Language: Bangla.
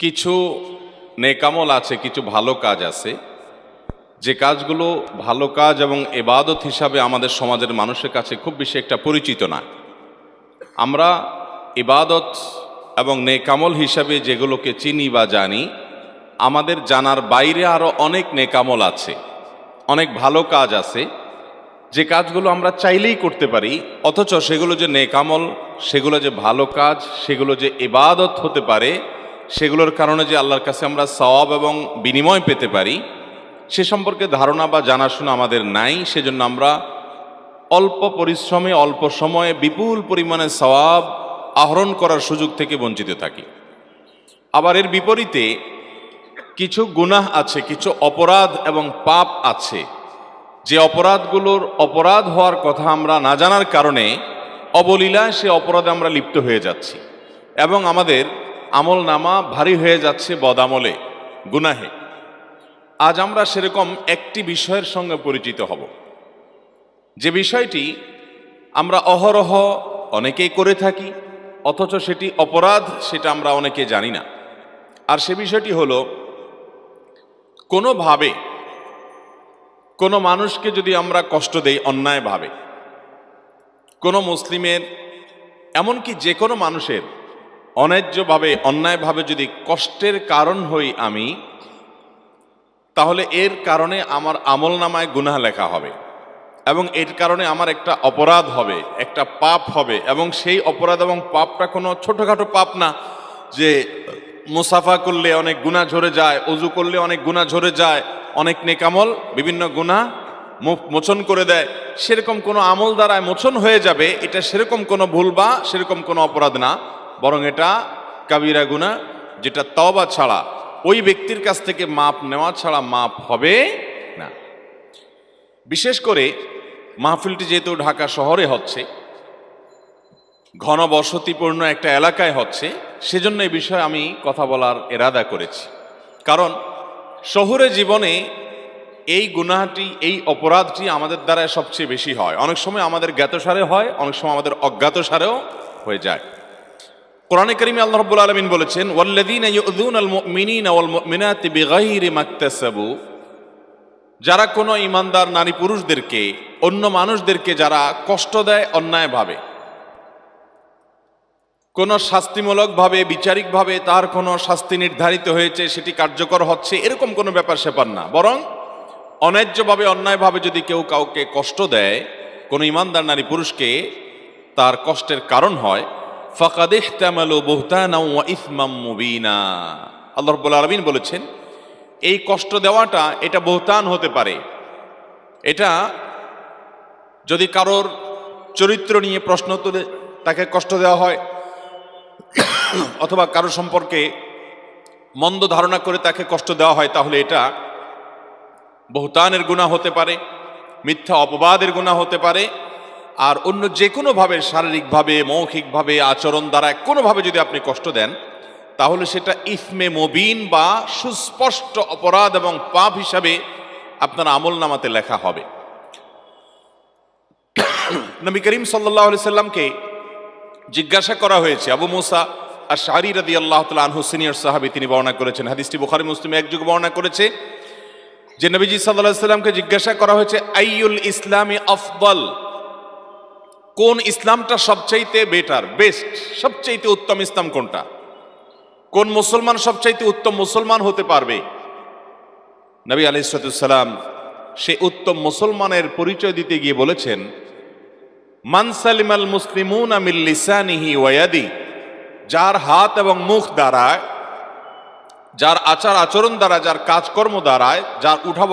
কিছু নেকামল আছে, কিছু ভালো কাজ আছে। যে কাজগুলো ভালো কাজ এবং এবাদত হিসাবে আমাদের সমাজের মানুষের কাছে খুব বেশি একটা পরিচিত না। আমরা ইবাদত এবং নেকামল হিসাবে যেগুলোকে চিনি বা জানি, আমাদের জানার বাইরে আরও অনেক নেকামল আছে, অনেক ভালো কাজ আছে। যে কাজগুলো আমরা চাইলেই করতে পারি, অথচ সেগুলো যে নেকামল, সেগুলো যে ভালো কাজ, সেগুলো যে ইবাদত হতে পারে সেগুলোর কারণে যে আল্লাহর কাছে আমরা সওয়াব এবং বিনিময় পেতে পারি, সে সম্পর্কে ধারণা বা জানাশোনা আমাদের নাই। সেজন্য আমরা অল্প পরিশ্রমে, অল্প সময়ে বিপুল পরিমাণে সওয়াব আহরণ করার সুযোগ থেকে বঞ্চিত থাকি। আবার এর বিপরীতে কিছু গুনাহ আছে, কিছু অপরাধ এবং পাপ আছে। যে অপরাধগুলোর অপরাধ হওয়ার কথা আমরা না জানার কারণে অবলীলায় সে অপরাধে আমরা লিপ্ত হয়ে যাচ্ছি। এবং আমাদের আমল নামা ভারী হয়ে যাচ্ছে বদামলে। গুনাহে। আজ আমরা সেরকম একটি বিষয়ের সঙ্গে পরিচিত হব। যে বিষয়টি আমরা অহরহ অনেকেই করে থাকি, অথচ সেটি অপরাধ সেটা আমরা অনেকে জানি না। আর সে বিষয়টি হলো, কোনোভাবে কোনো মানুষকে যদি আমরা কষ্ট দেই অন্যায়ভাবে, কোনো মুসলিমের, এমনকি যে কোনো মানুষের অন্যায্যভাবে, অন্যায়ভাবে যদি কষ্টের কারণ হই আমি, তাহলে এর কারণে আমার আমল নামায় গুনাহ লেখা হবে এবং এর কারণে আমার একটা অপরাধ হবে, একটা পাপ হবে এবং সেই অপরাধ এবং পাপটা কোনো ছোটোখাটো পাপ না যে মুসাফা করলে অনেক গুণা ঝরে যায় অজু করলে অনেক গুণা ঝরে যায়, অনেক নেকামল, বিভিন্ন গুণা মোচন করে দেয়। সেরকম কোনো আমল দ্বারায় মোচন হয়ে যাবে, এটা সেরকম কোনো ভুল বা সেরকম কোনো অপরাধ না। বরং এটা কাবিরা গুণা যেটা তওবা ছাড়া, ওই ব্যক্তির কাছ থেকে মাপ নেওয়া ছাড়া মাপ হবে না। বিশেষ করে মাহফিলটি যেহেতু ঢাকা শহরে হচ্ছে ঘন বসতিপূর্ণ একটা এলাকায় হচ্ছে, সেজন্য এই বিষয়ে আমি কথা বলার এরাদা করেছি। কারণ শহুরে জীবনে এই গুনাহটি, এই অপরাধটি আমাদের দ্বারা সবচেয়ে বেশি হয়। অনেক সময় আমাদের জ্ঞাতসারে হয়, অনেক সময় আমাদের অজ্ঞাতসারেও হয়ে যায়। কোরআনে করিমে আল্লাহ রাব্বুল আলামিন বলেছেন, ওয়াল্লাযীনা ইউযুনাল মুমিনিনা ওয়াল মুমিনাতি বিগাইরি মাকতাসাবু। যারা কোনো ইমানদার নারী পুরুষদেরকে, অন্য মানুষদেরকে যারা কষ্ট দেয় অন্যায়ভাবে কোনো শাস্তিমূলকভাবে, বিচারিকভাবে তার কোনো শাস্তি নির্ধারিত হয়েছে, সেটি কার্যকর হচ্ছে, এরকম কোনো ব্যাপার স্যাপার না। বরং অন্যায্যভাবে, অন্যায়ভাবে যদি কেউ কাউকে কষ্ট দেয়, কোনো ইমানদার নারী পুরুষকে তার কষ্টের কারণ হয় ফাকাদ ইহতামালু বুহতানা ওয়া ইসমাম মুবিনা। আল্লাহ রাব্বুল আলামিন বলেছেন, এই কষ্ট দেওয়াটা এটা বহুতান হতে পারে। এটা যদি কারোর চরিত্র নিয়ে প্রশ্ন তুলে, তাকে কষ্ট দেওয়া হয়, অথবা কারও সম্পর্কে মন্দ ধারণা করে তাকে কষ্ট দেওয়া হয়, তাহলে এটা বহুতানের গুণা হতে পারে, মিথ্যা অপবাদের গুণা হতে পারে আর অন্য যে কোনোভাবে শারীরিকভাবে মৌখিকভাবে আচরণ দ্বারা কোনোভাবে যদি আপনি কষ্ট দেন, তাহলে সেটা ইফমে মবিন বা সুস্পষ্ট অপরাধ এবং পাপ হিসাবে আপনার আমল নামাতে লেখা হবে। নবী করিম সাল্লাহ সাল্লামকে জিজ্ঞাসা করা হয়েছে, আবু মুসা আর শাহরি রাদি আল্লাহ তালা আনহু, সিনিয়র সাহাবি, তিনি বর্ণনা করেছেন। হাদিসটি বুখারি, মুসলিম একযুগ বর্ণনা করেছে যে নবীজি সাল্লাহ সাল্লামকে জিজ্ঞাসা করা হয়েছে আইউল ইসলামী আফদল? কোন ইসলামটা সবচাইতে বেটার বেস্ট সবচাইতে উত্তম ইসলাম কোনটা? কোন মুসলমান সবচাইতে উত্তম মুসলমান হতে পারবে? নবী আলিসাল্লাম সে উত্তম মুসলমানের পরিচয় দিতে গিয়ে বলেছেন মানসালিমাল মুসলিমুন আমিল লিসানিহি ওয়াদি যার হাত এবং মুখ দ্বারা যার আচার আচরণ দ্বারা, যার কাজকর্ম দ্বারায়, যার উঠা